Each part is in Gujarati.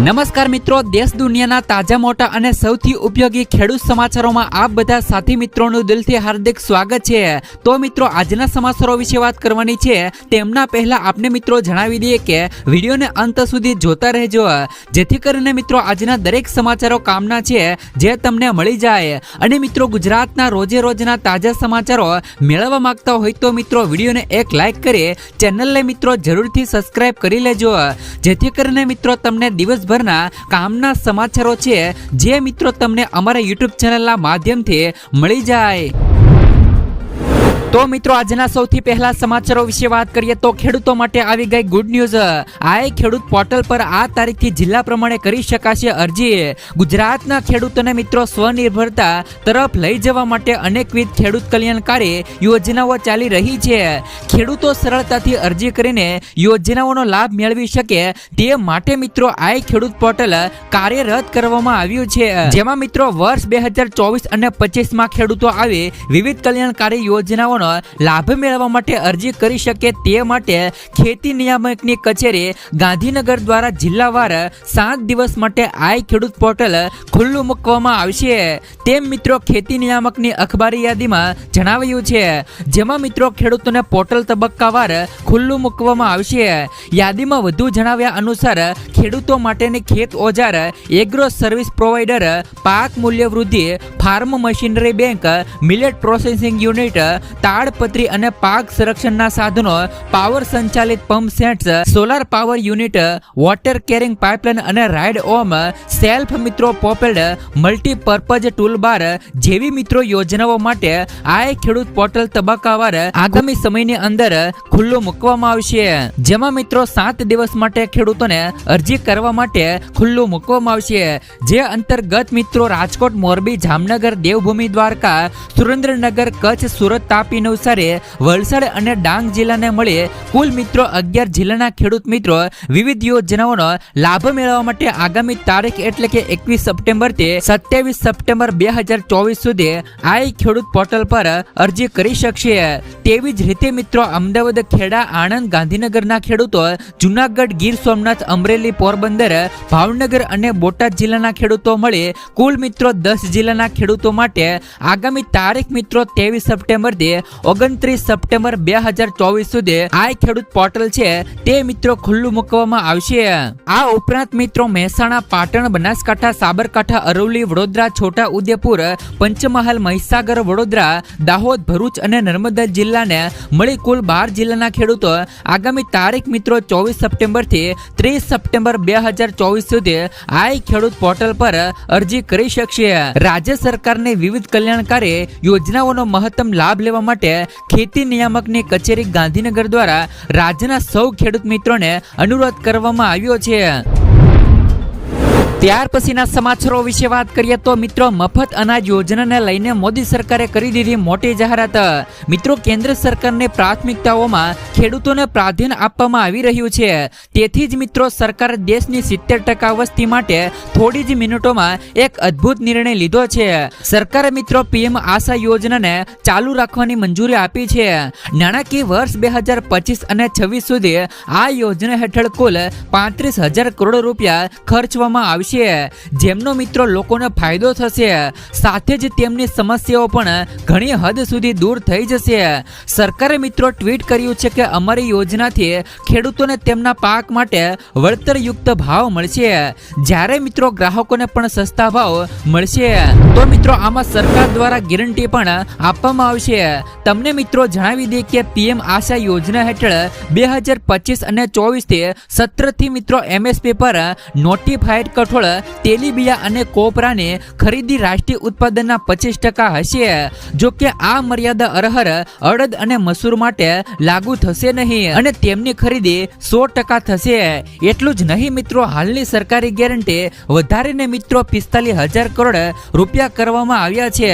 નમસ્કાર મિત્રો, દેશ દુનિયાના તાજા, મોટા અને સૌથી ઉપયોગી ખેડૂત સમાચારોમાં આપ બધા સાથી મિત્રોનું દિલથી હાર્દિક સ્વાગત છે. તો મિત્રો, આજના સમાચારો વિશે વાત કરવાની છે. તેમના પહેલા આપને મિત્રો જણાવી દઈએ કે વિડીયોને અંત સુધી જોતા રહેજો. જેથી કરીને મિત્રો, આજના દરેક સમાચારો કામના છે, જે તમને મળી જાય. અને મિત્રો, ગુજરાતના રોજે રોજના તાજા સમાચારો મેળવવા માંગતા હોય તો મિત્રો, વિડીયોને એક લાઈક કરી ચેનલને મિત્રો જરૂરથી સબસ્ક્રાઇબ કરી લેજો. જેથી કરીને મિત્રો, તમને દિવસભરના કામના સમાચારો છે જે મિત્રો તમને અમારા યુટ્યુબ ચેનલના માધ્યમથી મળી જાય. તો મિત્રો, આજના સૌથી પહેલા સમાચારો વિશે વાત કરીએ તો ખેડૂતો માટે આવી ગઈ ગુડ ન્યૂઝ આ ખેડૂત પોર્ટલ પર આ તારીખથી જિલ્લા પ્રમાણે કરી શકાશે અરજી. ગુજરાતના ખેડૂતોને મિત્રો સ્વનિર્ભરતા તરફ લઈ જવા માટે અનેકવિધ ખેડૂત કલ્યાણકારી યોજનાઓ ચાલી રહી છે. ખેડૂતો સરળતાથી અરજી કરીને યોજનાઓનો લાભ મેળવી શકે તે માટે મિત્રો આ ખેડૂત પોર્ટલ કાર્યરત કરવામાં આવ્યું છે. જેમાં મિત્રો વર્ષ બે હજાર ચોવીસ અને પચીસમાં ખેડૂતો આવી વિવિધ કલ્યાણકારી યોજનાઓનો લાભ મેળવવા માટે અરજી કરી શકે તે માટે ખેતી નિયામકની કચેરી ગાંધીનગર દ્વારા જિલ્લાવાર સાત દિવસ માટે આઈ ખેડૂત પોર્ટલ ખુલ્લું મૂકવામાં આવશે. તેમ મિત્રો ખેતી નિયામકની અખબારી યાદીમાં જણાવાયું છે, જેમાં મિત્રો ખેડૂતોને પોર્ટલ તબક્કાવાર ખુલ્લું મૂકવામાં આવશે. યાદીમાં વધુ જણાવ્યા અનુસાર, ખેડૂતો માટેની ખેત ઓજાર એગ્રો સર્વિસ પ્રોવાઈડર પાક મૂલ્ય વૃદ્ધિ farm machinery bank, millet processing unit તાડપત્રી અને પાક સંરક્ષણના સાધનો, પાવર સંચાલિત pump sets, solar power unit, water carrying pipeline અને રાઇડ ઓમ, સેલ્ફ મિત્રો પોપેલ્ડ મલ્ટીપર્પઝ ટૂલબાર જેવી મિત્રો યોજનાઓ માટે આ ખેડૂત પોર્ટલ તબક્કાવાર આગામી સમયની અંદર ખુલ્લું મૂકવામાં આવશે. જેમાં મિત્રો સાત દિવસ માટે ખેડૂતોને અરજી કરવા માટે ખુલ્લું મૂકવામાં આવશે. જે અંતર્ગત મિત્રો રાજકોટ મોરબી જામનગર દેવભૂમિ દ્વારકા સુરેન્દ્રનગર કચ્છ સુરત તાપી નવસારી વલસાડ અને ડાંગ જિલ્લાને મળી કુલ મિત્રો અગિયાર જિલ્લાના ખેડૂત મિત્રો વિવિધ યોજનાઓનો લાભ મેળવવા માટે આગામી તારીખ એટલે કે એકવીસ સપ્ટેમ્બરથી સત્યાવીસ સપ્ટેમ્બર બે હજાર ચોવીસ સુધી આઈ ખેડૂત પોર્ટલ પર અરજી કરી શકશે. તેવી જ રીતે મિત્રો અમદાવાદ ખેડા આણંદ ગાંધીનગરના ખેડૂતો જુનાગઢ ગીર સોમનાથ અમરેલી પોરબંદર ભાવનગર અને બોટાદ જિલ્લાના ખેડૂતો મળી કુલ મિત્રો દસ જિલ્લાના ખેડૂતો માટે આગામી તારીખ મિત્રો ત્રેવીસ સપ્ટેમ્બરથી ઓગણત્રીસ સપ્ટેમ્બર બે હજાર ચોવીસ સુધી આ ખેડૂત પોર્ટલ છે તે મિત્રો ખુલ્લું મૂકવામાં આવશે. આ ઉપરાંત મિત્રો મહેસાણા, પાટણ, બનાસકાંઠા, સાબરકાંઠા, અરવલ્લી, વડોદરા, છોટા ઉદેપુર, પંચમહાલ, મહીસાગર, વડોદરા, દાહોદ, ભરૂચ અને નર્મદા જિલ્લાને મળી કુલ બાર જિલ્લાના ખેડૂતો આગામી તારીખ મિત્રો ચોવીસ સપ્ટેમ્બરથી ત્રીસ સપ્ટેમ્બર બે હજાર ચોવીસ સુધી આ ખેડૂત પોર્ટલ પર અરજી કરી શકશે. રાજ્ય સરકારની વિવિધ કલ્યાણકારી યોજનાઓનો મહત્તમ લાભ લેવા માટે ખેતી નિયામકની કચેરી ગાંધીનગર દ્વારા રાજ્યના સૌ ખેડૂત મિત્રોને અનુરોધ કરવામાં આવ્યો છે. ત્યાર પછીના સમાચારો વિશે વાત કરીએ તો મિત્રો મફત અનાજ યોજનાને લઈને મોદી સરકારે કરી દીધી મોટી જાહેરાત. મિત્રો, કેન્દ્ર સરકારની પ્રાથમિકતાઓમાં ખેડૂતોને પ્રાધાન્ય આપવામાં આવી રહ્યું છે. તેથી જ મિત્રો, સરકાર દેશની સિત્તેર ટકા વસ્તી માટે થોડી જ મિનિટોમાં એક અદ્ભુત નિર્ણય લીધો છે. સરકારે મિત્રો પીએમ આશા યોજનાને ચાલુ રાખવાની મંજૂરી આપી છે. નાણાકીય વર્ષ બે હજાર પચીસ અને છવ્વીસ સુધી આ યોજના હેઠળ કુલ પાંત્રીસ હજાર કરોડ રૂપિયા ખર્ચવામાં આવશે. જેમનો મિત્રો લોકોને ફાયદો થશે, સાથે જ તેમની સમસ્યાઓ પણ ઘણી હદ સુધી દૂર થઈ જશે. સરકારે મિત્રો ટ્વીટ કર્યું છે કે અમારી યોજનાથી ખેડૂતોને તેમના પાક માટે વળતરયુક્ત ભાવ મળશે. જ્યારે મિત્રો ગ્રાહકોને પણ સસ્તા ભાવ મળશે, તો મિત્રો આમાં સરકાર દ્વારા ગેરંટી પણ આપવામાં આવશે. તમને મિત્રો જણાવી દે કે પીએમ આશા યોજના હેઠળ બે હજાર પચીસ અને ચોવીસથી સત્રથી મિત્રો એમએસપી પર નોટિફાઈડ કઠોળ તેલીબિયા અને કોપરાને ખરીદી રાષ્ટ્રીય ઉત્પાદનના પચીસ ટકા હશે. જો કે આ મર્યાદા અરહર, અડદ અને મસૂર માટે લાગુ થશે નહીં અને તેમની ખરીદી સો ટકા થશે. એટલું જ નહીં મિત્રો, હાલની સરકારી ગેરંટી વધારીને મિત્રો પિસ્તાલીસ હજાર કરોડ રૂપિયા કરવામાં આવ્યા છે.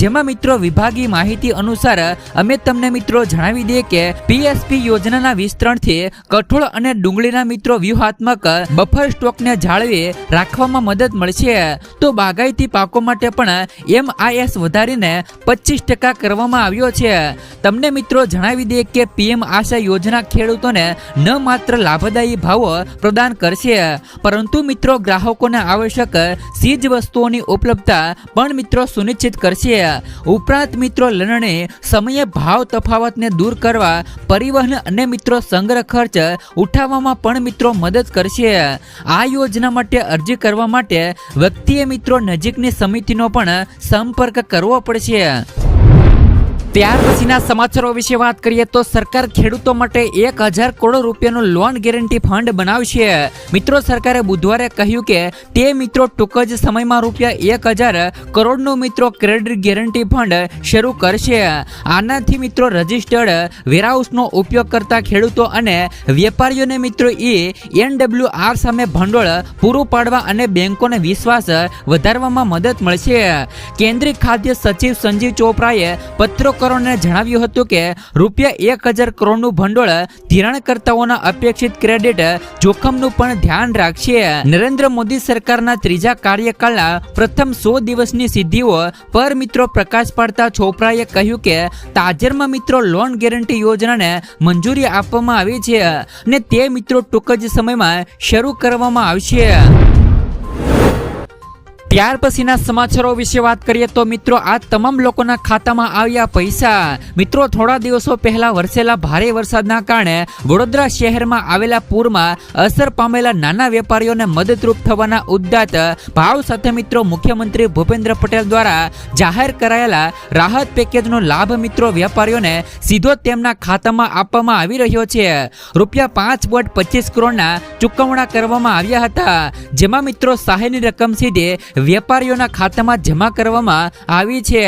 જેમાં મિત્રો વિભાગીય માહિતી અનુસાર, અમે તમને મિત્રો જણાવી દઈએ કે પીએસપી યોજનાના વિસ્તરણથી કઠોળ અને ડુંગળીના મિત્રો વ્યૂહાત્મક બફર સ્ટોકને જાળવી રાખવામાં મદદ મળશે. તો બાગાયતી પાકો માટે પણ એમઆઈએસ વધારીને પચીસ ટકા કરવામાં આવ્યો છે. તમને મિત્રો જણાવી દઈએ કે પીએમ આશા યોજના ખેડૂતોને ન માત્ર લાભદાયી ભાવો પ્રદાન કરશે, પરંતુ મિત્રો ગ્રાહકોને આવશ્યક ચીજ વસ્તુઓની ઉપલબ્ધતા પણ મિત્રો સુનિશ્ચિત કરશે. ઉપરાંત મિત્રો લણણી, સમયે, ભાવ તફાવતને દૂર કરવા, પરિવહન અને મિત્રો સંગ્રહ ખર્ચ ઉઠાવવામાં પણ મિત્રો મદદ કરશે. આ યોજના માટે અરજી કરવા માટે વ્યક્તિએ મિત્રો નજીકની સમિતિનો પણ સંપર્ક કરવો પડશે. ત્યાર પછીના સમાચારો વિશે વાત કરીએ તો સરકાર ખેડૂતો માટે એક હજાર કરોડ રૂપિયાનું લોન ગેરંટી ફંડ બનાવશે. મિત્રો, સરકારે બુધવારે કહ્યું કે તે મિત્રો ટૂંક જ સમયમાં રૂપિયા એક હજાર કરોડનું મિત્રો ક્રેડિટ ગેરંટી ફંડ શરૂ કરશે. આનાથી મિત્રો રજિસ્ટર્ડ વેરહાઉસનો ઉપયોગ કરતા ખેડૂતો અને વેપારીઓને મિત્રો એ એનડબ્લ્યુઆર સામે ભંડોળ પૂરું પાડવા અને બેંકોને વિશ્વાસ વધારવામાં મદદ મળશે. કેન્દ્રીય ખાદ્ય સચિવ સંજીવ ચોપરાએ પત્રકારોને જણાવ્યું હતું કે રૂપિયા એક હજાર કરોડનું ભંડોળ ધિરાણકર્તાઓના અપેક્ષિત ક્રેડિટ જોખમનું પણ ધ્યાન રાખશે. નરેન્દ્ર મોદી સરકારના ત્રીજા કાર્યકાળના પ્રથમ સો દિવસની સિદ્ધિઓ પર મિત્રો પ્રકાશ પાડતા ચોપરાએ કહ્યું કે તાજેરમાં મિત્રો લોન ગેરંટી યોજનાને મંજૂરી આપવામાં આવી છે અને તે મિત્રો ટૂંક જ સમયમાં શરૂ કરવામાં આવશે. ત્યાર પછીના સમાચારો વિશે વાત કરીએ તો મિત્રો, આ તમામ લોકોના ખાતામાં આવ્યા પૈસા. મિત્રો, થોડા દિવસો પહેલા વરસેલા ભારે વરસાદના કારણે વડોદરા શહેરમાં આવેલા પૂરમાં અસર પામેલા નાના વેપારીઓને મદદરૂપ થવાના ઉદ્દાત ભાવ સાથે મિત્રો, મુખ્યમંત્રી ભૂપેન્દ્ર પટેલ દ્વારા જાહેર કરાયેલા રાહત પેકેજનો લાભ મિત્રો, વેપારીઓને સીધો તેમના ખાતામાં આપવામાં આવી રહ્યો છે. રૂપિયા પાંચ પોઈન્ટ પચીસ કરોડના ચૂકવણા કરવામાં આવ્યા હતા. જેમાં મિત્રો સહાયની રકમ સીધે વેપારીઓના ખાતામાં જમા કરવામાં આવી છે.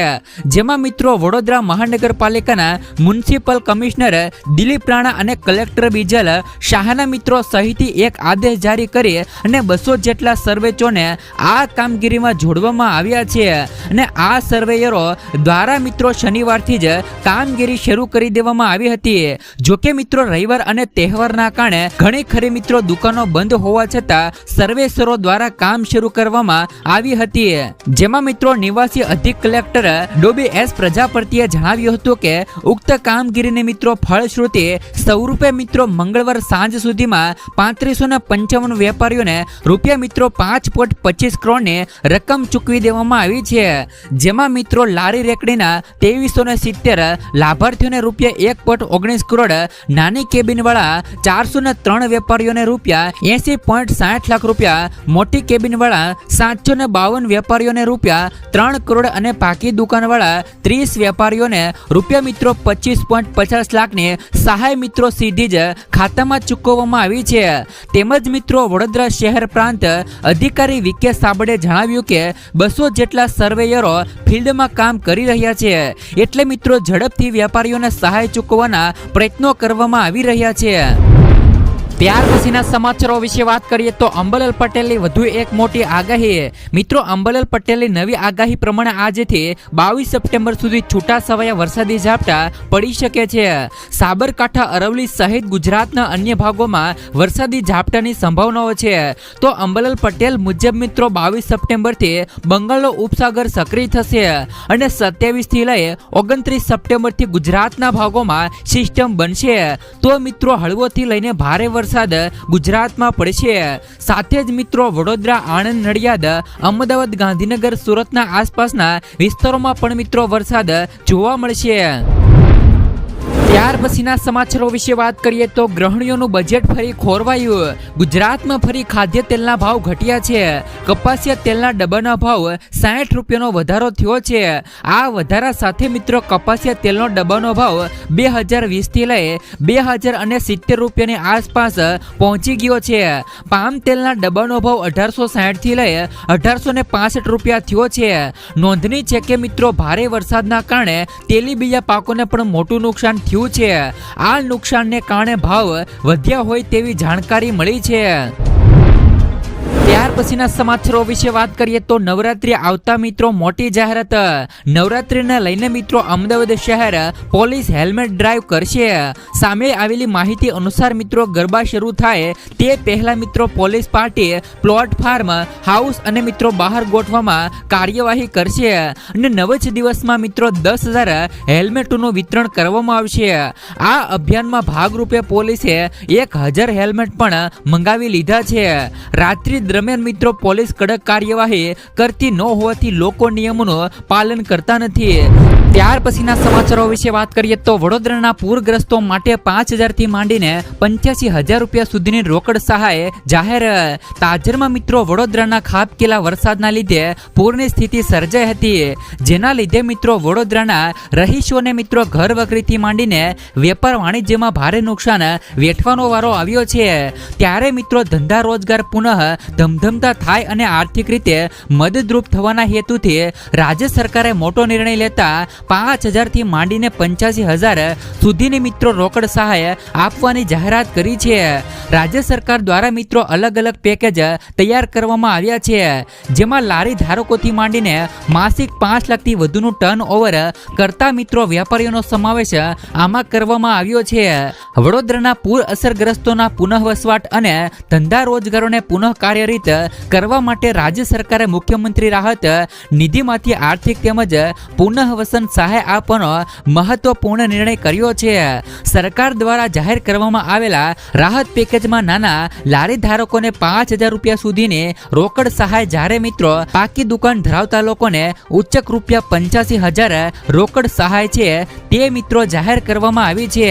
જેમાં મિત્રો, વડોદરા મહાનગરપાલિકાના મ્યુનિસિપલ કમિશનર દિલીપ રાણા અને કલેક્ટર બીજલ શાહના મિત્રો સહિતથી એક આદેશ જારી કરી અને બસો જેટલા સર્વેચોને આ કામગીરીમાં જોડવામાં આવ્યા છે. અને આ સર્વેયરો દ્વારા મિત્રો શનિવારથી જ કામગીરી શરૂ કરી દેવામાં આવી હતી. જોકે મિત્રો, રવિવાર અને તહેવારના કારણે ઘણી ખરી મિત્રો દુકાનો બંધ હોવા છતાં સર્વેસરો દ્વારા કામ શરૂ કરવામાં આવી હતી. જેમાં મિત્રો નિવાસી અધિક કલેક્ટર ડોબી એસ પ્રજાપતિએ જણાવ્યું હતું કે, ઉક્ત કામગીરીને મિત્રો ફળશ્રુતિ સ્વરૂપે મિત્રો મંગળવાર સાંજ સુધીમાં પાંત્રીસો ને પંચાવન વેપારીઓને રૂપિયા મિત્રો પાંચ પોઈન્ટ પચીસ કરોડની રકમ ચૂકવી દેવામાં આવી છે. જેમાં મિત્રો લારી રેકડીના ત્રેવીસો ને સિત્તેર લાભાર્થીઓને રૂપિયા એક પોઈન્ટ ઓગણીસ કરોડ, નાની કેબિનવાળા ચારસો ને ત્રણ વેપારીઓને રૂપિયા એસી પોઈન્ટ સાઠ લાખ રૂપિયા, મોટી કેબિનવાળા સાતસો ને બાવન વેપારીઓને રૂપિયા, ત્રણ કરોડ અને પાકી દુકાનવાળા ત્રીસ વેપારીઓને રૂપિયા મિત્રો પચીસ પોઈન્ટ પચાસ લાખની સહાય મિત્રો સીધી જ ખાતામાં ચૂકવવામાં આવી છે. તેમજ મિત્રો, વડોદરા શહેર પ્રાંત અધિકારી વિકે સાબડે જણાવ્યું કે બસો જેટલા સર્વેયરો ફિલ્ડમાં કામ કરી રહ્યા છે. એટલે મિત્રો, ઝડપથી વેપારીઓને સહાય ચૂકવવાના પ્રયત્નો કરવામાં આવી રહ્યા છે. ત્યાર પછીના સમાચારો વિશે વાત કરીએ તો અંબલાલ પટેલની વધુ એક મોટી આગાહી મિત્રો, અંબલાલ પટેલની નવી આગાહી પ્રમાણે આજથી બાવીસ સપ્ટેમ્બર સુધી છૂટા છવાયા વરસાદી ઝાપટા પડી શકે છે. સાબરકાંઠા, અરવલ્લી સહિત ગુજરાતના અન્ય ભાગોમાં વરસાદી ઝાપટાની સંભાવનાઓ છે. તો અંબલાલ પટેલ મુજબ મિત્રો, બાવીસ સપ્ટેમ્બરથી બંગાળનો ઉપસાગર સક્રિય થશે અને સત્યાવીસથી લઈ ઓગણત્રીસ સપ્ટેમ્બરથી ગુજરાતના ભાગોમાં સિસ્ટમ બનશે. તો મિત્રો, હળવોથી લઈને ભારે વરસાદ ગુજરાતમાં પડશે સાથે જ મિત્રો, વડોદરા, આણંદ, નડિયાદ, અમદાવાદ, ગાંધીનગર, સુરતના આસપાસના વિસ્તારોમાં પણ મિત્રો વરસાદ જોવા મળશે ત્યાર પછીના સમાચારો વિશે વાત કરીએ તો ગ્રહણીઓનું બજેટ ફરી ખોરવાયું. ગુજરાતમાં ફરી ખાદ્ય તેલના ભાવ ઘટ્યા છે. કપાસિયા તેલના ડબ્બાના ભાવ સાઠ રૂપિયાનો વધારો થયો છે. આ વધારા સાથે મિત્રો કપાસિયા તેલનો ડબ્બાનો ભાવ બે હજાર વીસથી લઈ બે હજાર અને સિત્તેર રૂપિયાની આસપાસ પહોંચી ગયો છે. પામ તેલના ડબ્બાનો ભાવ અઢારસો સાઠથી લઈ અઢારસો ને પાસઠ રૂપિયા થયો છે. નોંધની છે કે મિત્રો ભારે વરસાદના કારણે તેલીબીજા પાકોને પણ મોટું નુકસાન થયું છે. આ નુકસાનને કારણે ભાવ વધ્યા હોય તેવી જાણકારી મળી છે. ત્યાર પછીના સમાચારો વિશે વાત કરીએ તો નવરાત્રી આવતા મિત્રો મોટી જાહેરાત. નવરાત્રીને લઈને મિત્રો અમદાવાદ શહેર પોલીસ હેલ્મેટ ડ્રાઈવ કરશે. સામે આવેલી માહિતી અનુસાર મિત્રો ગરબા શરૂ થાય તે પહેલા મિત્રો police party plot farm house અને મિત્રો બહાર ગોઠવામાં કાર્યવાહી કરશે અને નવ જ દિવસમાં મિત્રો દસ હજાર હેલ્મેટોનું વિતરણ કરવામાં આવશે. આ અભિયાનમાં ભાગરૂપે પોલીસે એક હજાર હેલ્મેટ પણ મંગાવી લીધા છે. રાત્રિ દરમિયાન મિત્રો પોલીસ કડક કાર્યવાહી કરતી ન હોવાથી લોકો નિયમોનું પાલન કરતા નથી. ત્યાર પછીના સમાચારો વિશે વાત કરીએ તો વડોદરાના પૂરગ્રસ્તો માટે પાંચ હજારથી માંડીને પંચ્યાસી હજાર રૂપિયા સુધીની રોકડ સહાય જાહેર તાજરમાં મિત્રો વડોદરાના ખાબકેલા વરસાદના લીધે પૂરની સ્થિતિ સર્જાઈ હતી. જેના લીધે મિત્રો વડોદરાના રહીશોને મિત્રો ઘર વકરીથી માંડીને વેપાર વાણિજ્યમાં ભારે નુકસાન વેઠવાનો વારો આવ્યો છે. ત્યારે મિત્રો ધંધા રોજગાર પુનઃ ધમધમતા થાય અને આર્થિક રીતે મદદરૂપ થવાના હેતુથી રાજ્ય સરકારે મોટો નિર્ણય લેતા પાંચ હજારથી માંડીને પંચ્યાસી હજાર સુધીની મિત્રો રોકડ સહાય આપવાની જાહેરાત કરી છે. રાજ્ય સરકાર દ્વારા મિત્રો અલગ અલગ પેકેજ તૈયાર કરવામાં આવ્યા છે. જેમાં લારી ધારકોથી માંડીને માસિક પાંચ લાખથી વધુનું ટર્ન ઓવર કરતા મિત્રો વેપારીઓનો સમાવેશ આમાં કરવામાં આવ્યો છે. વડોદરાના પૂર અસરગ્રસ્તોના પુનઃ વસવાટ અને ધંધા રોજગારોને પુનઃ કાર્યરીત કરવા માટે રાજ્ય સરકારે મુખ્યમંત્રી રાહત નિધિમાંથી આર્થિક તેમજ પુનઃવસન સહાય આપવાનો મહત્વપૂર્ણ નિર્ણય કર્યો છે. સરકાર દ્વારા જાહેર કરવામાં આવેલા રાહત પેકેજમાં નાના લારી ધારકોને પાંચ હજાર રૂપિયા સુધીની રોકડ સહાય જ્યારે મિત્રો પાકી દુકાન ધરાવતા લોકોને ઉચ્ચક રૂપિયા પંચ્યાસી હજાર રોકડ સહાય છે તે મિત્રો જાહેર કરવામાં આવી છે.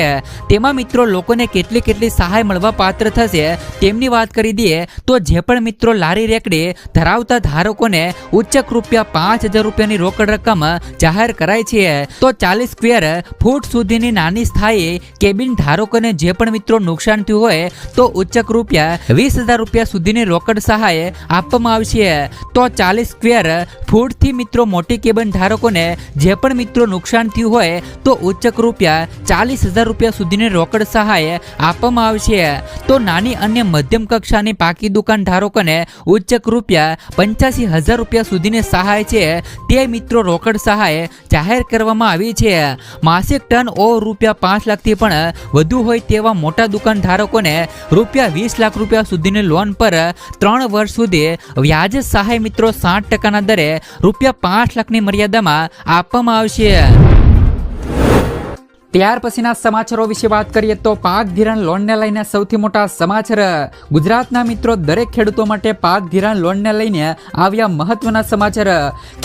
તેમાં મિત્રો લોકોને કેટલી કેટલી સહાય મળવા પાત્ર થશે તેમની વાત કરી દઈએ તો જે પણ મિત્રો લારી રેકડી ધરાવતા ધારકોને ઉચ્ચક રૂપિયા પાંચ હજાર રૂપિયાની રોકડ રકમ જાહેર કરાય છે તો ચાલીસ સ્ક્વેર ફૂટ સુધીની નાની સ્થાયી કેબિન ધારકોને જે પણ મિત્રો નુકસાન થયું હોય, તો ઉચ્ચક રૂપિયા વીસ હજાર રૂપિયા સુધીની રોકડ સહાય આપવામાં આવશે. તો ચાલીસ સ્ક્વેર ફૂટથી મિત્રો મોટી કેબિન ધારકોને જે પણ મિત્રો નુકસાન થયું હોય, તો ઉચ્ચક રૂપિયા ચાલીસ હજાર રૂપિયા સુધીની રોકડ સહાય આપવામાં આવશે. તો નાની અને મધ્યમ કક્ષાની પાકી દુકાન ધારકોને ઉચ્ચક રૂપિયા પંચ્યાસી હજાર રૂપિયા સુધીની સહાય છે. તે મિત્રો રોકડ સહાય જાહેર કરવામાં આવી છે. માસિક ટન ઓવર રૂપિયા પાંચ લાખથી પણ વધુ હોય તેવા મોટા દુકાન ધારકોને રૂપિયા વીસ લાખ રૂપિયા સુધીની લોન પર ત્રણ વર્ષ સુધી વ્યાજ સહાય મિત્રો સાઠ ટકાના દરે રૂપિયા પાંચ લાખની મર્યાદામાં આપવામાં આવશે. ત્યાર પછીના સમાચારો વિશે વાત કરીએ તો પાક ધિરાણ લોનને લઈને સૌથી મોટા સમાચાર. ગુજરાતના મિત્રો દરેક ખેડૂતો માટે પાક ધિરાણ લોનને લઈને આવ્યા મહત્વના સમાચાર.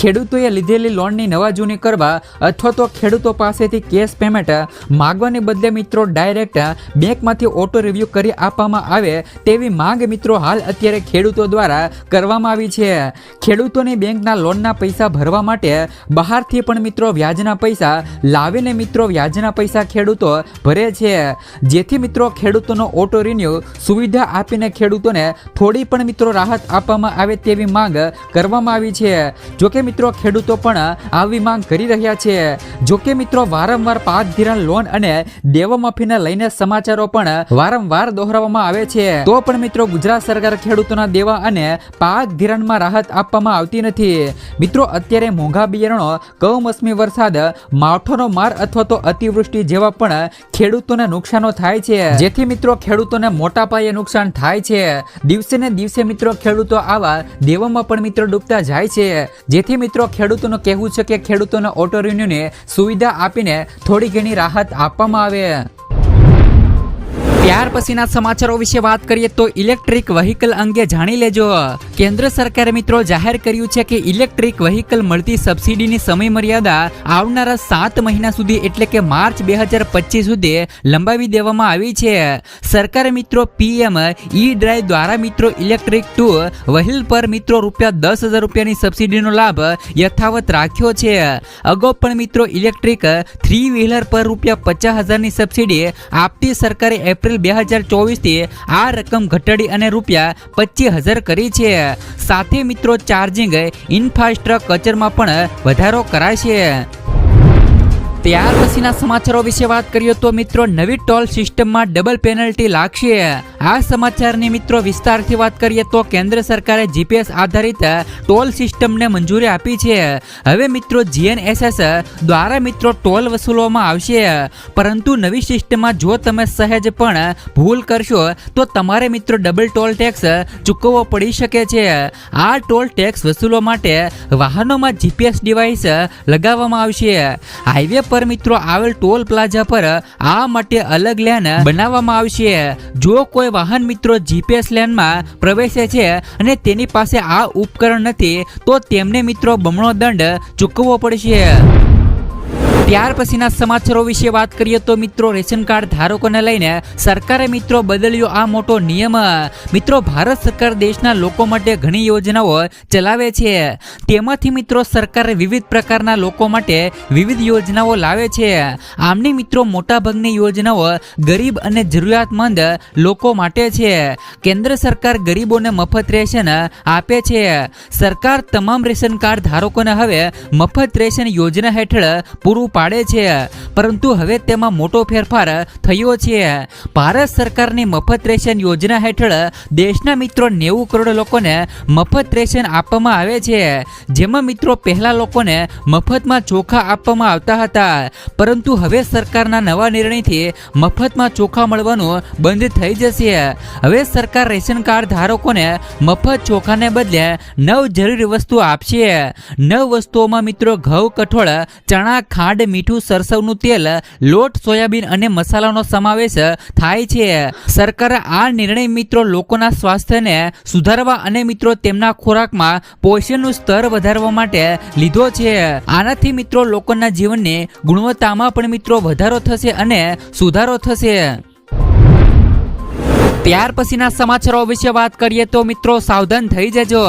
ખેડૂતોએ લીધેલી લોનની નવા જૂની કરવા અથવા તો ખેડૂતો પાસેથી કેશ પેમેન્ટ માગવાને બદલે મિત્રો ડાયરેક્ટ બેંકમાંથી ઓટો રિવ્યૂ કરી આપવામાં આવે તેવી માંગ મિત્રો હાલ અત્યારે ખેડૂતો દ્વારા કરવામાં આવી છે. ખેડૂતોની બેંકના લોનના પૈસા ભરવા માટે બહારથી પણ મિત્રો વ્યાજના પૈસા લાવીને મિત્રો વ્યાજના પૈસા ખેડૂતો ભરે છે. જેથી મિત્રો ખેડૂતોનો ઓટો રિન્યુ સુવિધા આપીને ખેડૂતોને થોડી પણ મિત્રો રાહત આપવામાં આવે તેવી માંગ કરવામાં આવી છે. જોકે મિત્રો ખેડૂતો પણ આવી માંગ કરી રહ્યા છે. જોકે મિત્રો વારંવાર પાક ધિરાણ લોન અને દેવા માફીને લઈને સમાચારો પણ વારંવાર દોહરાવવામાં આવે છે. તો પણ મિત્રો ગુજરાત સરકાર ખેડૂતોના દેવા અને પાક ધિરાણમાં રાહત આપવામાં આવતી નથી. મિત્રો અત્યારે મોંઘા બિયારણો, કમોસમી વરસાદ, માવઠોનો માર અથવા તો અતિવૃષ્ટિ જેવા પણ ખેડૂતોને નુકસાનો થાય છે. જેથી મિત્રો ખેડૂતોને મોટા પાયે નુકસાન થાય છે. દિવસે ને દિવસે મિત્રો ખેડૂતો આવા દેવામાં પણ મિત્રો ડૂબતા જાય છે. જેથી મિત્રો ખેડૂતોનું કહેવું છે કે ખેડૂતોને ઓટો રિન્યુને સુવિધા આપીને થોડી ઘણી રાહત આપવામાં આવે. ત્યાર પછીના સમાચારો વિશે વાત કરીએ તો ઇલેક્ટ્રિક વ્હીકલ અંગે જાણી લેજો. કેન્દ્ર સરકારે મિત્રો જાહેર કર્યું છે કે ઇલેક્ટ્રિક વ્હીકલ મળતી સબસિડીની સમય મર્યાદા આવનારા સાત મહિના સુધી એટલે કે માર્ચ બે હજાર પચીસ સુધી લંબાવી દેવામાં આવી છે. સરકારે મિત્રો પીએમ ઈ ડ્રાઈવ દ્વારા મિત્રો ઇલેક્ટ્રિક ટુ વ્હીલ પર મિત્રો રૂપિયા દસ હજાર રૂપિયાની સબસિડીનો લાભ યથાવત રાખ્યો છે. અગાઉ પણ મિત્રો ઇલેક્ટ્રિક થ્રી વ્હીલર પર રૂપિયા પચાસ હજારની સબસિડી આપતી સરકારે એપ્રિલ બે હજાર ચોવીસથી આ રકમ ઘટાડી અને રૂપિયા પચીસ હજાર કરી છે. સાથે મિત્રો ચાર્જિંગ ઇન્ફ્રાસ્ટ્રક્ચરમાં પણ વધારો કરાશે ત્યાર પછીના સમાચારો વિશે વાત કરીએ તો મિત્રો, નવી ટોલ સિસ્ટમમાં ડબલ પેનલ્ટી લાગશે. આ સમાચારની મિત્રો વિસ્તારથી વાત કરીએ તો કેન્દ્ર સરકારે જીપીએસ આધારિત ટોલ સિસ્ટમને મંજૂરી આપી છે. હવે મિત્રો જીએનએસએસ દ્વારા મિત્રો ટોલ વસૂલવામાં આવશે. પરંતુ નવી સિસ્ટમમાં જો તમે સહેજ પણ ભૂલ કરશો, તો તમારે મિત્રો ડબલ ટોલ ટેક્સ ચૂકવવો પડી શકે છે. આ ટોલ ટેક્સ વસૂલવા માટે વાહનોમાં જીપીએસ ડિવાઇસ લગાવવામાં આવશે. હાઈવે પર મિત્રો, આવેલ ટોલ પ્લાઝા પર આ માટે અલગ લેન બનાવવામાં આવશે જો કોઈ વાહન મિત્રો જીપીએસ લેનમાં પ્રવેશે છે અને તેની પાસે આ ઉપકરણ નથી, તો તેમને મિત્રો બમણો દંડ ચૂકવવો પડશે. ત્યાર પછીના સમાચારો વિશે વાત કરીએ તો મિત્રો, રેશન કાર્ડ ધારકોને લઈને સરકારે મિત્રો બદલ્યો આ મોટો નિયમ. મિત્રો, ભારત સરકાર દેશના લોકો માટે ઘણી યોજનાઓ ચલાવે છે. તેમાંથી મિત્રો, સરકારે વિવિધ પ્રકારના લોકો માટે વિવિધ યોજનાઓ લાવે છે. આમની મિત્રો, મોટાભાગની યોજનાઓ ગરીબ અને જરૂરિયાતમંદ લોકો માટે છે. કેન્દ્ર સરકાર ગરીબોને મફત રેશન આપે છે. સરકાર તમામ રેશન કાર્ડ ધારકોને હવે મફત રેશન યોજના હેઠળ પૂરું પાડે છે. પરંતુ હવે તેમાં મોટો ફેરફાર થયો છે. ભારત સરકારની મફત રેશન યોજના હેઠળ દેશના મિત્રો નેવું કરોડ લોકોને મફત રેશન આપવામાં આવે છે. જેમાં મિત્રો પહેલા લોકોને મફતમાં ચોખા આપવામાં આવતા હતા. પરંતુ હવે સરકારના નવા નિર્ણયથી મફતમાં ચોખા મળવાનું બંધ થઈ જશે. હવે સરકાર રેશન કાર્ડ ધારકોને મફત ચોખાને બદલે નવ જરૂરી વસ્તુ આપશે. નવ વસ્તુઓમાં મિત્રો ઘઉં, કઠોળ, ચણા, ખાંડ મીઠું સરસવનું તેલ, લોટ, સોયાબીન અને મસાલાનો સમાવેશ થાય છે. સરકારે આ નિર્ણય મિત્રો લોકોના સ્વાસ્થ્યને સુધારવા અને મિત્રો તેમના ખોરાકમાં પોષણનું સ્તર વધારવા માટે લીધો છે. આનાથી મિત્રો લોકોના જીવનની ગુણવત્તામાં પણ મિત્રો વધારો થશે અને સુધારો થશે. ત્યાર પછીના સમાચારો વિશે વાત કરીએ તો મિત્રો સાવધાન થઈ જજો.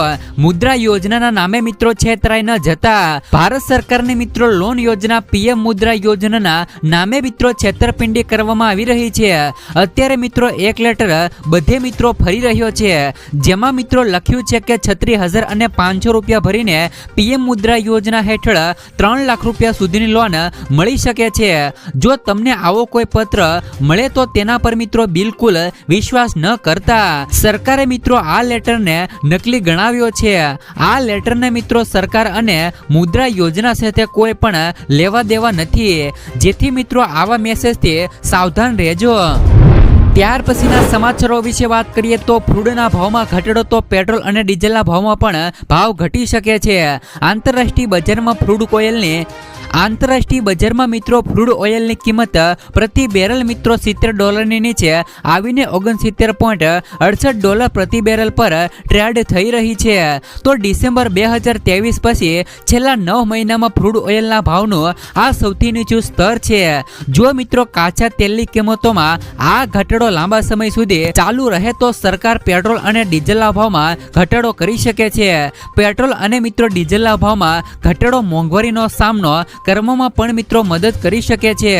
મુદ્રા યોજનાના નામે મિત્રો છેતરાઈ ન જતા. ભારત સરકારની મિત્રો લોન યોજના પીએમ મુદ્રા યોજનાના નામે મિત્રો છેતરપિંડી કરવામાં આવી રહી છે. અત્યારે મિત્રો એક લેટર બધે મિત્રો ફરી રહ્યો છે. જેમાં મિત્રો લખ્યું છે કે છત્રીસ હજાર અને પાંચસો રૂપિયા ભરીને પીએમ મુદ્રા યોજના હેઠળ ત્રણ લાખ રૂપિયા સુધીની લોન મળી શકે છે. જો તમને આવો કોઈ પત્ર મળે તો તેના પર મિત્રો બિલકુલ વિશ્વાસ ન કરતા સરકારે મિત્રો આ લેટરને નકલી ગણાવ્યો છે. આ લેટરને મિત્રો સરકાર અને મુદ્રા યોજના સાથે કોઈ પણ લેવા દેવા નથી. જેથી મિત્રો આવા મેસેજથી સાવધાન રહેજો. ત્યાર પછીના સમાચારો વિશે વાત કરીએ તો ફ્રૂડના ભાવમાં ઘટાડો તો પેટ્રોલ અને ડીઝલના ભાવમાં પણ ભાવ ઘટી શકે છે. આંતરરાષ્ટ્રીય બજારમાં ફ્રૂડ ઓઇલની આંતરરાષ્ટ્રીય બજારમાં મિત્રો ક્રૂડ ઓઇલની કિંમત પ્રતિ બેરલ મિત્રો સિત્તેર ડોલરની નીચે આવીને ઓગણસિત્તેર પોઈન્ટ અડસઠ ડોલર પ્રતિ બેરલ પર ટ્રેડ થઈ રહી છે. તો ડિસેમ્બર બે હજાર ત્રેવીસ પછી છેલ્લા નવ મહિનામાં ક્રૂડ ઓઇલના ભાવનું આ સૌથી નીચું સ્તર છે. જો મિત્રો કાચા તેલની કિંમતોમાં આ ઘટાડો લાંબા સમય સુધી ચાલુ રહે તો સરકાર પેટ્રોલ અને ડીઝલના ભાવમાં ઘટાડો કરી શકે છે. પેટ્રોલ અને મિત્રો ડીઝલના ભાવમાં ઘટાડો મોંઘવારીનો સામનો કરવામાં પણ મિત્રો મદદ કરી શકે છે.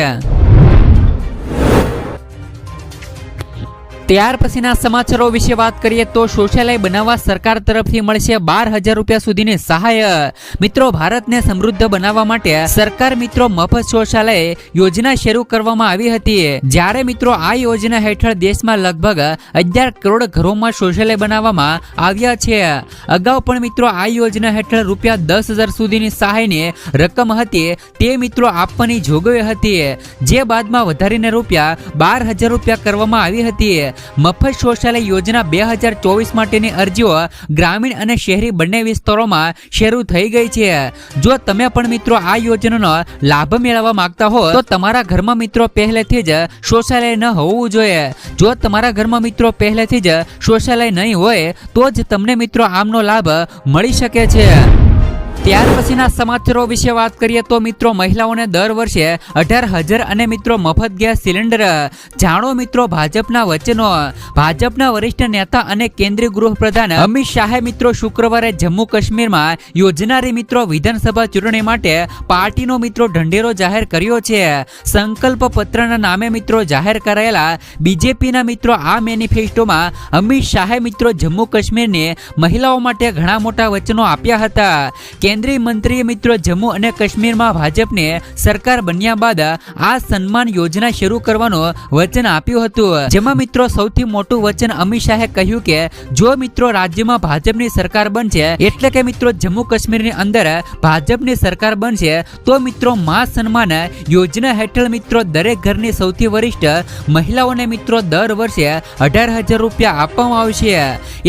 ત્યાર પછીના સમાચારો વિશે વાત કરીએ તો શૌચાલય બનાવવા સરકાર તરફથી મળશે બાર હજાર રૂપિયા સુધીની સહાય. મિત્રો, ભારતને સમૃદ્ધ બનાવવા માટે સરકાર મિત્રો મફત શૌચાલય યોજના શરૂ કરવામાં આવી હતી. જ્યારે મિત્રો, આ યોજના હેઠળ દેશમાં લગભગ અગિયાર કરોડ ઘરોમાં શૌચાલય બનાવવામાં આવ્યા છે. અગાઉ પણ મિત્રો, આ યોજના હેઠળ રૂપિયા દસ હજાર સુધીની સહાયની રકમ હતી. તે મિત્રો આપવાની જોગવાઈ હતી. જે બાદમાં વધારીને રૂપિયા બાર હજાર રૂપિયા કરવામાં આવી હતી. મફત શૌચાલય યોજના બે હજાર ચોવીસ માટેની અરજીઓ ગ્રામીણ અને શહેરી બંને વિસ્તારોમાં શરૂ થઈ ગઈ છે. જો તમે પણ મિત્રો આ યોજનાનો લાભ મેળવવા માંગતા હો, તો તમારા ઘરમાં મિત્રો પહેલેથી જ શૌચાલય ન હોવું જોઈએ. જો તમારા ઘરમાં મિત્રો પહેલેથી જ શૌચાલય નહીં હોય, તો જ તમને મિત્રો આમનો લાભ મળી શકે છે. ત્યાર પછીના સમાચારો વિશે વાત કરીએ તો મિત્રો, મહિલાઓને દર વર્ષે અઢાર હજાર અને મિત્રો મફત ગેસ સિલિન્ડર, જાણો મિત્રો ભાજપના વચનો ભાજપના વરિષ્ઠ નેતા અને કેન્દ્રીય ગૃહપ્રધાન અમિત શાહે મિત્રો શુક્રવારે જમ્મુ કાશ્મીરમાં યોજનારી મિત્રો વિધાનસભા ચૂંટણી માટે પાર્ટીનો મિત્રો ઢંઢેરો જાહેર કર્યો છે. સંકલ્પ પત્રના નામે મિત્રો જાહેર કરાયેલા બીજેપીના મિત્રો આ મેનિફેસ્ટોમાં અમિત શાહે મિત્રો જમ્મુ કાશ્મીરની મહિલાઓ માટે ઘણા મોટા વચનો આપ્યા હતા. કેન્દ્રીય મંત્રીએ મિત્રો જમ્મુ અને કાશ્મીરમાં ભાજપને સરકાર બન્યા બાદ આ સન્માન યોજના શરૂ કરવાનું વચન આપ્યું હતું. જેમાં મિત્રો સૌથી મોટું વચન અમિત શાહે કહ્યું કે, જો મિત્રો રાજ્યમાં ભાજપની સરકાર બનશે, એટલે કે મિત્રો જમ્મુ કાશ્મીરની અંદર ભાજપની સરકાર બનશે, તો મિત્રો મા સન્માન યોજના હેઠળ મિત્રો દરેક ઘરની સૌથી વરિષ્ઠ મહિલાઓને મિત્રો દર વર્ષે અઢાર હજાર રૂપિયા આપવામાં આવશે.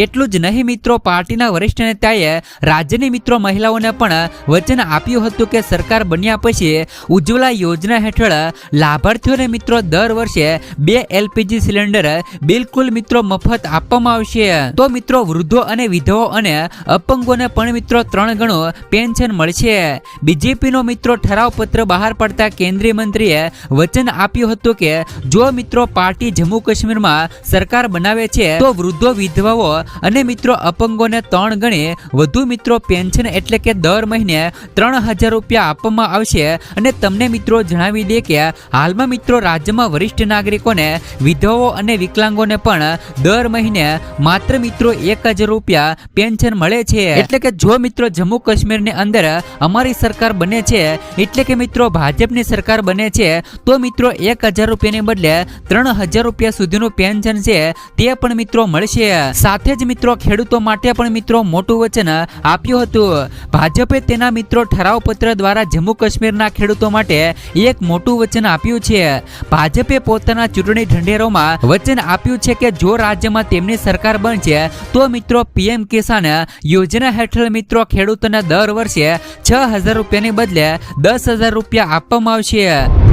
એટલું જ નહીં મિત્રો પાર્ટીના વરિષ્ઠ નેતાએ રાજ્યની મિત્રો મહિલાઓને પણ વચન આપ્યું હતું કે સરકાર બન્યા પછી ઉજ્જવલા યોજના હેઠળ લાભાર્થીઓને મિત્રો દર વર્ષે બે એલપીજી સિલિન્ડર બિલકુલ મિત્રો મફત આપવામાં આવશે. તો મિત્રો વૃદ્ધો અને વિધવો અને અપંગોને પણ મિત્રો ત્રણ ગણું પેન્શન મળશે. બીજેપીનો મિત્રો ઠરાવ પત્ર બહાર પડતા કેન્દ્રીય મંત્રીએ વચન આપ્યું હતું કે જો મિત્રો પાર્ટી જમ્મુ કાશ્મીરમાં સરકાર બનાવે છે, તો વૃદ્ધો, વિધવાઓ અને મિત્રો અપંગોને ત્રણ ગણે વધુ મિત્રો પેન્શન એટલે કે દર મહિને ત્રણ હજાર રૂપિયા આપવામાં આવશે. અને તમને મિત્રો જણાવી દે કે હાલમાં મિત્રો રાજ્યમાં વરિષ્ઠ નાગરિકોને, વિધવાઓ અને વિકલાંગોને પણ દર મહિને માત્ર મિત્રો એક હજાર રૂપિયા પેન્શન મળે છે. એટલે કે જો મિત્રો જમ્મુ કાશ્મીરની અંદર અમારી સરકાર બને છે, એટલે કે મિત્રો ભાજપની સરકાર બને છે, તો મિત્રો એક હજાર રૂપિયાને બદલે ત્રણ હજાર રૂપિયા સુધીનું પેન્શન છે, તે પણ મિત્રો મળશે. સાથે જ મિત્રો ખેડૂતો માટે પણ મિત્રો મોટું વચન આપ્યું હતું. ભાજપે તેના મિત્રો ઠરાવ પત્ર દ્વારા જમ્મુ કાશ્મીરના ખેડૂતો માટે એક મોટું વચન આપ્યું છે. ભાજપે પોતાના ચૂંટણી ઢંઢેરોમાં વચન આપ્યું છે કે જો રાજ્યમાં તેમની સરકાર બનશે, તો મિત્રો પીએમ કિસાન યોજના હેઠળ મિત્રો ખેડૂતોને દર વર્ષે છ હજાર રૂપિયાની બદલે દસ હજાર રૂપિયા આપવામાં આવશે.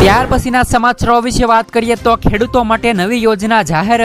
ત્યાર પછીના સમાચારો વિશે વાત કરીએ તો ખેડૂતો માટે નવી યોજના જાહેર.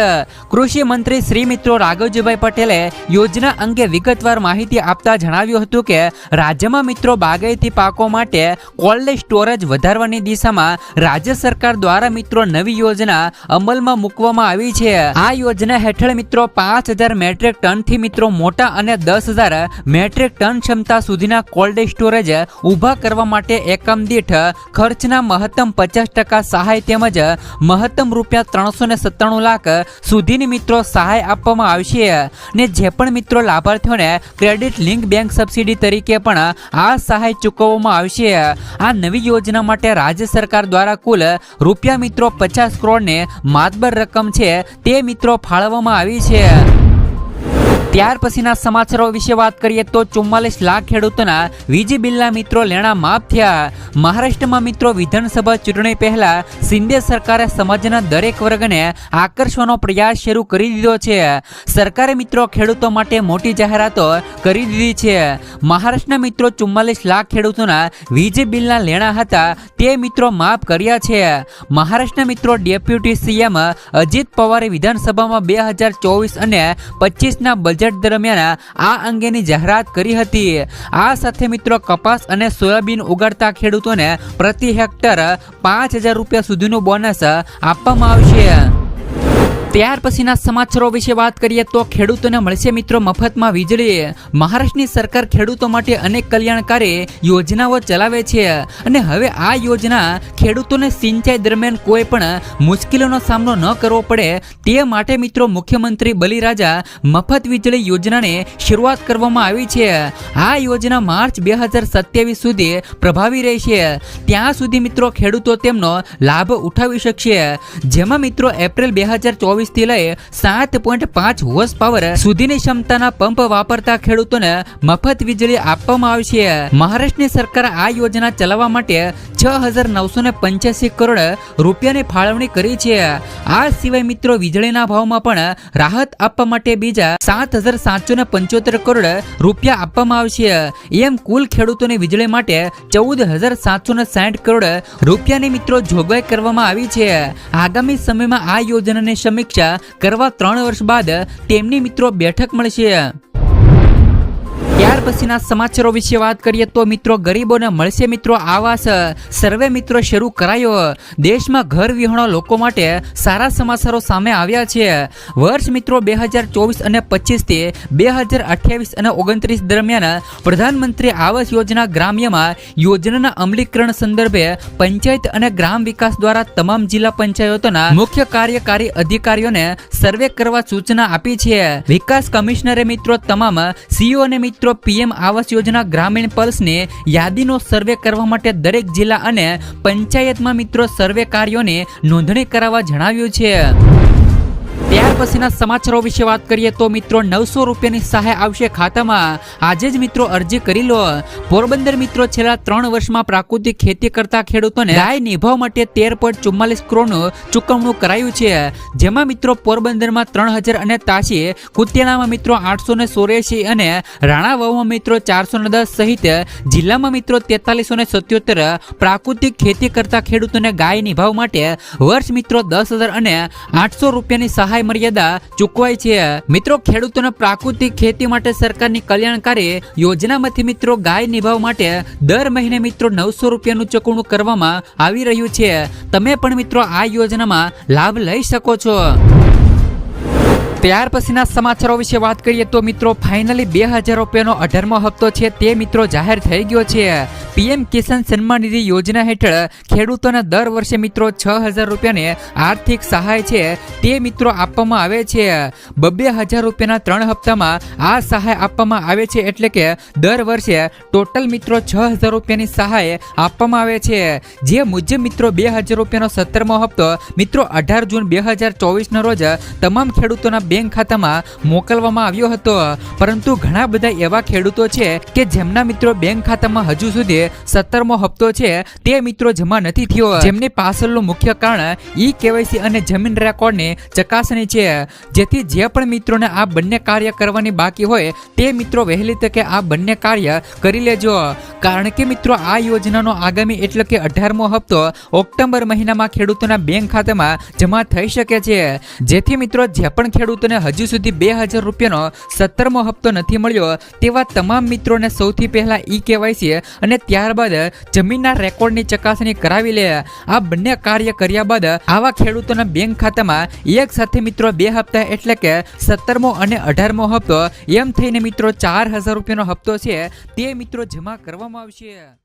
કૃષિ મંત્રી શ્રી મિત્રો રાઘવજીભાઈ પટેલે યોજના અંગે વિગતવાર માહિતી આપતા જણાવ્યું હતું કે, રાજ્યમાં મિત્રો બાગાયતી પાકો માટે કોલ્ડ સ્ટોરેજ વધારવાની દિશામાં રાજ્ય સરકાર દ્વારા મિત્રો નવી યોજના અમલમાં મૂકવામાં આવી છે. આ યોજના હેઠળ મિત્રો પાંચ હજાર મેટ્રિક ટનથી મિત્રો મોટા અને દસ હજાર મેટ્રિક ટન ક્ષમતા સુધીના કોલ્ડ સ્ટોરેજ ઊભા કરવા માટે એકમ દીઠ ખર્ચના મહત્તમ પચાસ ટકા સહાય તેમજ મહત્તમ રૂપિયા ત્રણસો ને સત્તાણું લાખ સુધીની મિત્રો સહાય આપવામાં આવશે ને જે પણ મિત્રો લાભાર્થીઓને ક્રેડિટ લિંક બેંક સબસિડી તરીકે પણ આ સહાય ચૂકવવામાં આવશે આ નવી યોજના માટે રાજ્ય સરકાર દ્વારા કુલ રૂપિયા મિત્રો પચાસ કરોડને માતબર રકમ છે તે મિત્રો ફાળવવામાં આવી છે. ત્યાર પછીના સમાચારો વિશે વાત કરીએ તો ચુમ્માલીસ લાખ ખેડૂતોના વીજ બિલના મિત્રો લેણા માફ થયા. મહારાષ્ટ્રમાં મિત્રો વિધાનસભા ચૂંટણી પહેલા શિંદે સરકારે સમાજના દરેક વર્ગને આકર્ષવાનો પ્રયાસ શરૂ કરી દીધો છે. સરકારે મિત્રો ખેડૂતો માટે મોટી જાહેરાતો કરી દીધી છે. મહારાષ્ટ્રના મિત્રો ચુમ્માલીસ લાખ ખેડૂતોના વીજ બિલના લેણા હતા તે મિત્રો માફ કર્યા છે. મહારાષ્ટ્રના મિત્રો ડેપ્યુટી સીએમ અજીત પવારે વિધાનસભામાં બે હજાર ચોવીસ અને પચીસના બજેટ દરમિયાન આ અંગેની જાહેરાત કરી હતી. આ સાથે મિત્રો કપાસ અને સોયાબીન ઉગાડતા ખેડૂતોને પ્રતિ હેક્ટર પાંચ હજાર રૂપિયા સુધીનું બોનસ આપવામાં આવશે. ત્યાર પછીના સમાચારો વિશે વાત કરીએ તો ખેડૂતોને મળશે મિત્રો મફતમાં વીજળી. મહારાષ્ટ્રની સરકાર ખેડૂતો માટે અનેક કલ્યાણકારી યોજનાઓ ચલાવે છે અને હવે આ યોજના ખેડૂતોને સિંચાઈ દરમિયાન કોઈ પણ મુશ્કેલીનો સામનો ન કરવો પડે તે માટે મિત્રો મુખ્યમંત્રી બલિરાજા મફત વીજળી યોજનાને શરૂઆત કરવામાં આવી છે. આ યોજના માર્ચ બે હજાર સત્યાવીસ સુધી પ્રભાવી રહેશે. ત્યાં સુધી મિત્રો ખેડૂતો તેમનો લાભ ઉઠાવી શકશે. જેમાં મિત્રો એપ્રિલ બે હજાર ચોવીસ થી લઈ સાત પોઈન્ટ પાંચ હોર્સ પાવર સુધીની ક્ષમતાના પંપ વાપરતા ખેડૂતોને મફત વીજળી આપવામાં આવશે મહારાષ્ટ્રની સરકાર આ યોજના ચલાવવા માટે છ હજાર નવસો ને પંચ્યાસી કરોડ રૂપિયાની ફાળવણી કરી છે. આ સિવાય મિત્રો, વીજળીના ભાવમાં પણ રાહત આપવા માટે બીજા સાત હજાર સાતસો ને પંચોતેર કરોડ રૂપિયા આપવામાં આવશે એમ કુલ ખેડૂતોની વીજળી માટે ચૌદ હજાર સાતસો ને સાઠ કરોડ રૂપિયાની મિત્રો જોગવાઈ કરવામાં આવી છે. આગામી સમયમાં આ યોજનાની સમીક્ષા કરવા ત્રણ વર્ષ બાદ તેમની મિત્રો બેઠક મળશે. ત્યાર પછીના સમાચારો વિશે વાત કરીએ તો મિત્રો ગરીબોને મળશે મિત્રો આવાસ. સર્વે મિત્રો શરૂ કરાયો. દેશમાં ઘર વિહોણા લોકો માટે સારા સમાચારો સામે આવ્યા છે. વર્ષ મિત્રો બે હજાર ચોવીસ અને પચીસથી બે હજાર અઠ્યાવીસ અને ઓગણત્રીસ દરમિયાન પ્રધાનમંત્રી આવાસ યોજના ગ્રામ્યમાં યોજનાના અમલીકરણ સંદર્ભે પંચાયત અને ગ્રામ વિકાસ દ્વારા તમામ જિલ્લા પંચાયતોના મુખ્ય કાર્યકારી અધિકારીઓને સર્વે કરવા સૂચના આપી છે. વિકાસ કમિશનરે મિત્રો તમામ સીઓ અને મિત્રો મિત્રો પીએમ આવાસ યોજના ગ્રામીણ પલ્સની યાદીનો સર્વે કરવા માટે દરેક જિલ્લા અને પંચાયતમાં મિત્રો સર્વે કાર્યોને નોંધણી કરાવવા જણાવ્યું છે. પછીના સમાચારો વિશે વાત કરીએ તો મિત્રો નવસો રૂપિયાની સહાય આવશે ખાતામાં. આજે જ મિત્રો અરજી કરી લો. પોરબંદર મિત્રો છેલ્લા ત્રણ વર્ષમાં પ્રાકૃતિક ખેતી કરતા ખેડૂતોને ગાય નિભાવ માટે તેર પોઈન્ટ ચુમ્માલીસ કરોડનું ચૂકવણું કરાયું છે. જેમાં મિત્રો પોરબંદરમાં ત્રણ હજાર અને તાસી કુતિયાણામાં મિત્રો આઠસો ને ચોર્યાસી અને રાણાવાવમાં મિત્રો ચારસો ને દસ સહિત જિલ્લામાં મિત્રો તેતાલીસો ને સત્યોતેર પ્રાકૃતિક ખેતી કરતા ખેડૂતોને ગાય નિભાવ માટે વર્ષ મિત્રો દસ હજાર અને આઠસો રૂપિયાની સહાય મર્યાદા ચૂકવાય છે. મિત્રો, ખેડૂતોને પ્રાકૃતિક ખેતી માટે સરકારની કલ્યાણકારી યોજનામાંથી મિત્રો ગાય નિભાવ માટે દર મહિને મિત્રો નવસો રૂપિયાનું ચૂકવણું કરવામાં આવી રહ્યું છે. તમે પણ મિત્રો આ યોજનામાં લાભ લઈ શકો છો. ત્યાર પછીના સમાચારો વિશે વાત કરીએ તો મિત્રો ફાઇનલી બે હજાર રૂપિયાનો અઢારમો હપ્તો છે તે મિત્રો જાહેર થઈ ગયો છે. પીએમ કિસાન સન્માન નિધિ યોજના હેઠળ ખેડૂતોને દર વર્ષે મિત્રો છ હજાર રૂપિયાને આર્થિક સહાય છે તે મિત્રો આપવામાં આવે છે. બબ્બે હજાર રૂપિયાના ત્રણ હપ્તામાં આ સહાય આપવામાં આવે છે એટલે કે દર વર્ષે ટોટલ મિત્રો છ હજાર રૂપિયાની સહાય આપવામાં આવે છે. જે મુજબ મિત્રો, બે હજાર રૂપિયાનો સત્તરમો હપ્તો મિત્રો અઢાર જૂન બે હજાર ચોવીસના રોજ તમામ ખેડૂતોના બેંક ખાતામાં મોકલવામાં આવ્યો હતો. પરંતુ ઘણા બધા એવા ખેડૂતો છે કે જેમના મિત્રો બેંક ખાતામાં હજુ સુધી સત્તરમો હપ્તો છે, તે મિત્રો જમા નથી થયો. જેમની પાછળનું મુખ્ય કારણ ઈ કેવાયસી અને જમીન રેકોર્ડની ચકાસણી છે. જેથી જે પણ મિત્રોને આ બંને કાર્ય કરવાની બાકી હોય, તે મિત્રો વહેલી તકે આ બંને કાર્ય કરી લેજો. કારણ કે મિત્રો, આ યોજનાનો આગામી એટલે કે અઢારમો હપ્તો ઓક્ટોબર મહિનામાં ખેડૂતોના બેંક ખાતામાં જમા થઈ શકે છે. જેથી મિત્રો, જે પણ ખેડૂતોને હજુ સુધી બે હજાર રૂપિયાનો સત્તરમો હપ્તો નથી મળ્યો તેવા તમામ મિત્રોને સૌથી પહેલા ઈ કેવાયસી અને ત્યારબાદ જમીનના રેકોર્ડની ચકાસણી કરાવી લે. આ બંને કાર્ય કર્યા બાદ આવા ખેડૂતોના બેંક ખાતામાં એક સાથે મિત્રો બે હપ્તા એટલે કે સત્તરમો અને અઢારમો હપ્તો એમ થઈને મિત્રો ચાર હજાર રૂપિયાનો હપ્તો છે તે મિત્રો જમા કરવામાં આવશે.